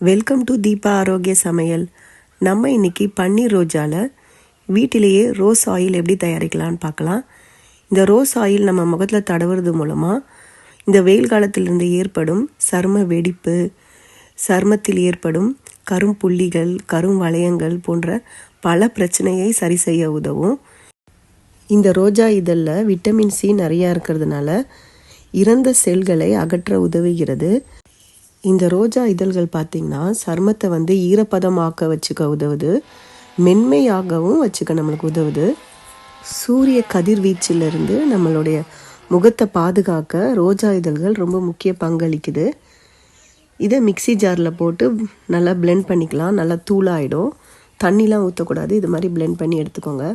Welcome to Deepa ஆரோக்கிய சமையல். நம்ம இன்னைக்கு பன்னீர் ரோஜாவில் வீட்டிலேயே ரோஸ் ஆயில் எப்படி தயாரிக்கலாம்னு பார்க்கலாம். இந்த ரோஸ் ஆயில் நம்ம முகத்தில் தடவுறது மூலமாக இந்த வெயில் காலத்திலிருந்து ஏற்படும் சரும வெடிப்பு சருமத்தில் ஏற்படும் கரும் புள்ளிகள் கரும் வளையங்கள் போன்ற பல பிரச்சனையை சரி செய்ய உதவும். இந்த ரோஜா இதழில் விட்டமின் சி நிறையா இருக்கிறதுனால இறந்த செல்களை அகற்ற உதவுகிறது. இந்த ரோஜா இதழ்கள் பார்த்திங்கன்னா சருமத்தை வந்து ஈரப்பதமாக்க வச்சுக்க உதவுது. மென்மையாகவும் வச்சுக்க நம்மளுக்கு உதவுது. சூரிய கதிர்வீச்சிலிருந்து நம்மளுடைய முகத்தை பாதுகாக்க ரோஜா இதழ்கள் ரொம்ப முக்கிய பங்களிக்குது. இதை மிக்சி ஜாரில் போட்டு நல்லா பிளெண்ட் பண்ணிக்கலாம். நல்லா தூளாயிடும். தண்ணிலாம் ஊற்றக்கூடாது இது மாதிரி பிளெண்ட் பண்ணி எடுத்துக்கோங்க.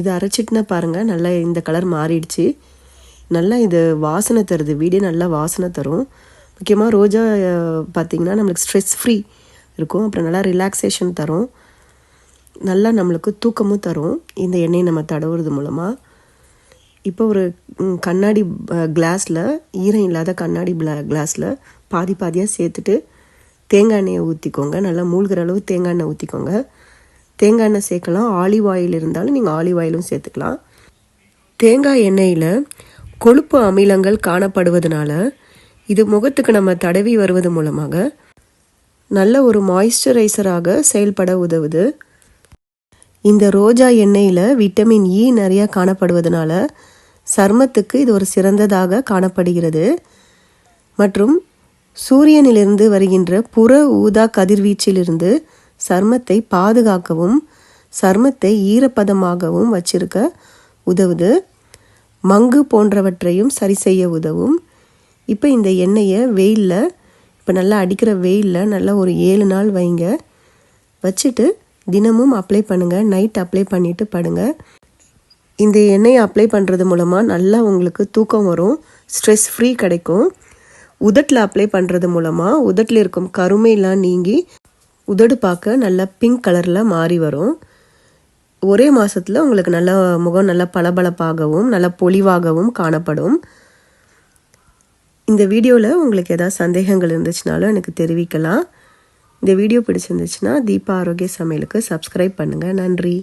இதை அரைச்சிட்டுனா பாருங்கள் நல்லா இந்த கலர் மாறிடுச்சு. நல்லா இது வாசனை தருது. வீடே நல்லா வாசனை தரும். முக்கியமாக ரோஜா பார்த்திங்கன்னா நம்மளுக்கு ஸ்ட்ரெஸ் ஃப்ரீ இருக்கும். அப்புறம் நல்லா ரிலாக்ஸேஷன் தரும். நல்லா நம்மளுக்கு தூக்கமும் தரும். இந்த எண்ணெயை நம்ம தடவுறது மூலமாக இப்போ ஒரு கண்ணாடி கிளாஸில் ஈரம் இல்லாத கண்ணாடி கிளாஸில் பாதி பாதியாக சேர்த்துட்டு தேங்காய் எண்ணெயை ஊற்றிக்கோங்க நல்லா மூழ்கிற அளவு தேங்காய் எண்ணெய் ஊற்றிக்கோங்க தேங்காய் எண்ணெய் சேர்க்கலாம். ஆலிவ் ஆயில் இருந்தாலும் நீங்கள் ஆலிவ் ஆயிலும் சேர்த்துக்கலாம். தேங்காய் எண்ணெயில் கொழுப்பு அமிலங்கள் காணப்படுவதனால இது முகத்துக்கு நம்ம தடவி வருவது மூலமாக நல்ல ஒரு மாய்ஸ்சரைசராக செயல்பட உதவுது. இந்த ரோஜா எண்ணெயில் விட்டமின் இ e நிறையா காணப்படுவதனால சர்மத்துக்கு இது ஒரு சிறந்ததாக காணப்படுகிறது. மற்றும் சூரியனிலிருந்து வருகின்ற புற ஊதா கதிர்வீச்சிலிருந்து சர்மத்தை பாதுகாக்கவும் சருமத்தை ஈரப்பதமாகவும் வச்சிருக்க உதவுது. மங்கு போன்றவற்றையும் சரி செய்ய உதவும். இப்போ இந்த எண்ணெயை வெயிலில் இப்போ நல்லா அடிக்கிற வெயிலில் நல்லா ஒரு ஏழு நாள் வைங்க. வச்சுட்டு தினமும் அப்ளை பண்ணுங்கள் நைட் அப்ளை பண்ணிவிட்டு படுங்க. இந்த எண்ணெயை அப்ளை பண்ணுறது மூலமாக நல்லா உங்களுக்கு தூக்கம் வரும். ஸ்ட்ரெஸ் ஃப்ரீ கிடைக்கும். உதட்டில் அப்ளை பண்ணுறது மூலமாக உதட்டில் இருக்கும் கருமையெல்லாம் நீங்கி உதடு பார்க்க நல்லா பிங்க் கலரில் மாறி வரும். ஒரே மாதத்தில் உங்களுக்கு நல்ல முகம் நல்லா பளபளப்பாகவும் நல்ல பொலிவாகவும் காணப்படும். இந்த வீடியோவில் உங்களுக்கு ஏதாவது சந்தேகங்கள் இருந்துச்சுனாலும் எனக்கு தெரிவிக்கலாம். இந்த வீடியோ பிடிச்சிருந்துச்சுன்னா தீபா ஆரோக்கிய சமையலுக்கு சப்ஸ்கிரைப் பண்ணுங்கள் நன்றி.